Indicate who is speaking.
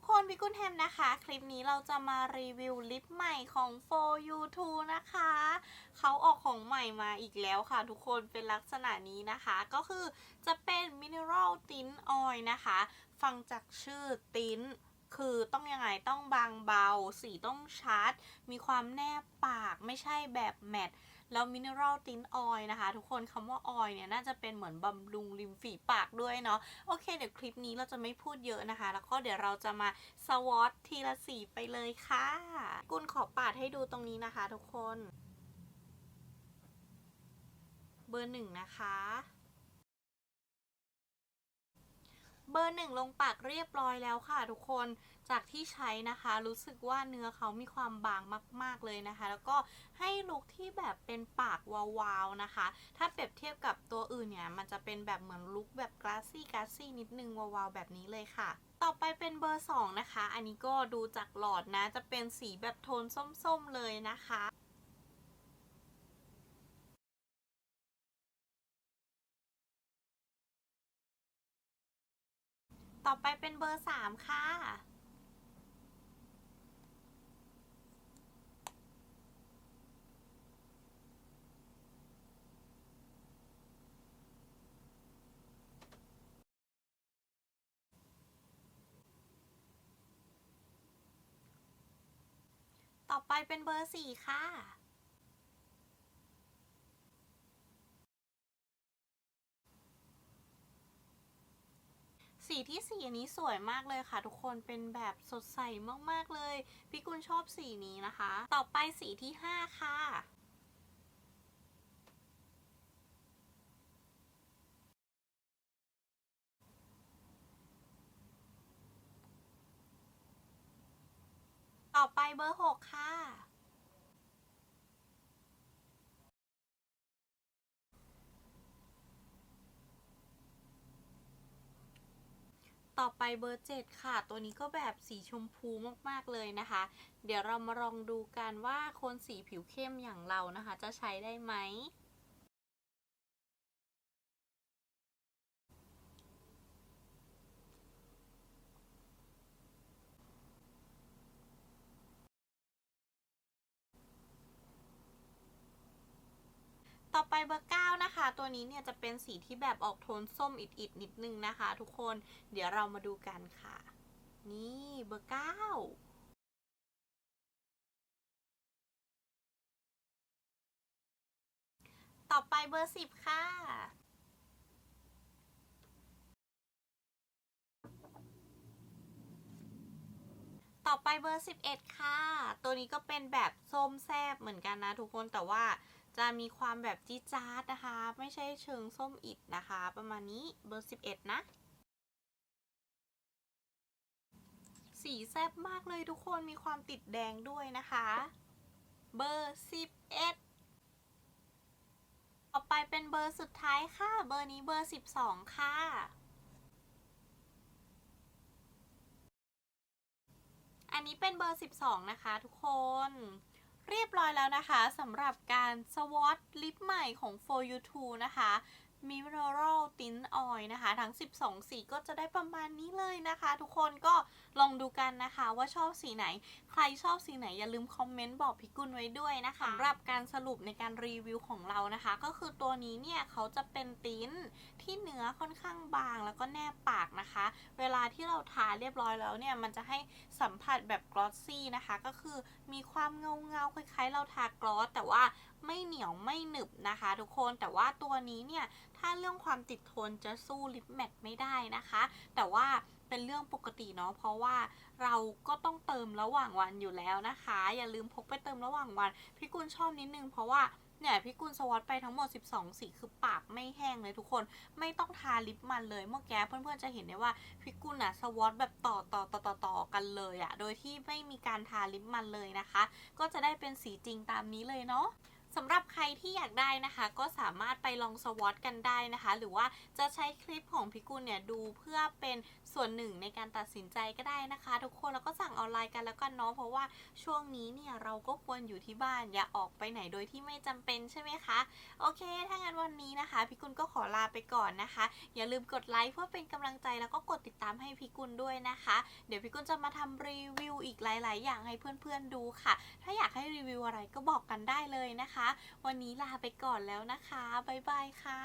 Speaker 1: ทุกคนพี่กุ้นแฮมนะคะ คลิปนี้เราจะมารีวิวลิปใหม่ของ For You 2นะคะ เขาออกของใหม่มาอีกแล้วค่ะ ทุกคนเป็นลักษณะนี้นะคะ ก็คือจะเป็น Mineral Tint Oil นะคะ ฟังจากชื่อ Tint คือต้องยังไงต้องบางเบา สีต้องชัด มีความแนบปากไม่ใช่แบบแมตต์ แล้วมินเนอรัลตินออยนะคะ ทุกคนคำว่าออยเนี่ยน่าจะเป็นเหมือนบำรุงริมฝีปากด้วยเนาะโอเค เดี๋ยวคลิปนี้เราจะไม่พูดเยอะนะคะ แล้วก็เดี๋ยวเราจะมาสวอตทีละสีไปเลยค่ะ กุลขอปาดให้ดูตรงนี้นะคะ ทุกคน เบอร์หนึ่งนะคะ เบอร์หนึ่งลงปากเรียบร้อยแล้วค่ะทุกคนจากที่ใช้นะคะ รู้สึกว่าเนื้อเขามีความบางมาก ๆเลยนะคะ แล้วก็ให้ลุคที่แบบเป็นปากวาวๆนะคะ ถ้าเปรียบเทียบกับตัวอื่นเนี่ยมันจะเป็นแบบเหมือนลุคแบบกราซี่กราซี่นิดนึงวาวๆแบบนี้เลยค่ะต่อไปเป็นเบอร์ 2 นะคะ อันนี้ก็ดูจากหลอดนะ จะเป็นสีแบบโทนส้ม ๆ เลยนะคะ ต่อไปเป็นเบอร์สามค่ะ ต่อไปเป็นเบอร์สี่ค่ะ สีที่สีอันนี้สวยมากเลยค่ะ ทุกคนเป็นแบบสดใสมากๆเลย พี่กุลชอบสีนี้นะคะ ต่อไปสีที่ 5 ค่ะต่อไปเบอร์ 6 ค่ะ ต่อไปเบอร์7ค่ะ ตัวนี้ก็แบบสีชมพูมากๆเลยนะคะ เดี๋ยวเรามาลองดูกันว่าคนสีผิวเข้มอย่างเรานะคะ จะใช้ได้ไหมต่อไปเบอร์9นะคะ ตัวนี้เนี่ยจะเป็นสีที่แบบออกโทนส้มอิดๆนิดนึงนะคะ ทุกคน เดี๋ยวเรามาดูกันค่ะ นี่เบอร์9ต่อไปเบอร์10ค่ะต่อไปเบอร์ 11 ค่ะ ตัวนี้ก็เป็นแบบส้มแซบเหมือนกันนะทุกคน แต่ว่าจะมีความแบบจี๊จ๊าดนะคะ ไม่ใช่เชิงส้มอิดนะคะ ประมาณนี้เบอร์ 11 นะ สีแซบมากเลยทุกคนมีความติดแดงด้วยนะคะ เบอร์ 11ต่อไปเป็นเบอร์สุดท้ายค่ะ เบอร์นี้เบอร์ 12 ค่ะ อันนี้เป็นเบอร์ 12 นะคะทุกคน เรียบร้อยแล้วนะคะสำหรับการสวอตลิปใหม่ของ For You 2นะคะ Mineral Tint Oil นะคะ ทั้ง 12 สีก็จะได้ประมาณนี้เลยนะคะ ทุกคนก็ลองดูกันนะคะว่าชอบสีไหน ใครชอบสีไหนอย่าลืมคอมเมนต์บอกพี่กุลไว้ด้วยนะคะสำหรับการสรุปในการรีวิวของเรานะคะ ก็คือตัวนี้เนี่ยเขาจะเป็นติ้นที่เนื้อค่อนข้างบาง แล้วก็แนบปากนะคะ เวลาที่เราทาเรียบร้อยแล้วเนี่ยมันจะให้สัมผัสแบบกลอสซี่นะคะ ก็คือมีความเงาเงาคล้ายๆ เราทากลอสแต่ว่า ไม่เหนียวไม่หนึบนะคะทุกคนแต่ว่าตัวนี้เนี่ย ถ้าเรื่องความติดทนจะสู้ลิปแมทไม่ได้นะคะ แต่ว่าเป็นเรื่องปกติเนาะเพราะว่าเราก็ต้องเติมระหว่างวันอยู่แล้วนะคะ อย่าลืมพกไปเติมระหว่างวันพี่กุลชอบนิดนึงเพราะว่าเนี่ยพี่กุลสวอตไปทั้งหมด 12 สีคือปากไม่แห้งเลยทุกคนไม่ต้องทาลิปมันเลยเมื่อกี้เพื่อนๆจะเห็นได้ว่าพี่กุลอะสวอตแบบต่อต่อต่อต่อต่อกันเลยอะโดยที่ไม่มีการทาลิปมันเลยนะคะ ก็จะได้เป็นสีจริงตามนี้เลยเนาะ สำหรับใครที่อยากได้นะคะ ก็สามารถไปลองสวอตกันได้นะคะ หรือว่าจะใช้คลิปของพิกุลเนี่ยดูเพื่อเป็นส่วนหนึ่งในการตัดสินใจก็ได้นะคะ ทุกคนแล้วก็สั่งออนไลน์กันแล้วกันเนาะเพราะว่าช่วงนี้เนี่ยเราก็ควรอยู่ที่บ้านอย่าออกไปไหนโดยที่ไม่จำเป็นใช่ไหมคะโอเค ถ้างั้นวันนี้นะคะพี่กุลก็ขอลาไปก่อนนะคะ อย่าลืมกดไลค์เพื่อเป็นกำลังใจแล้วก็กดติดตามให้พี่กุลด้วยนะคะ เดี๋ยวพี่กุลจะมาทำรีวิวอีกหลาย ๆ อย่างให้เพื่อนๆดูค่ะ ถ้าอยากให้รีวิวอะไรก็บอกกันได้เลยนะคะวันนี้ลาไปก่อนแล้วนะคะ บ๊ายบายค่ะ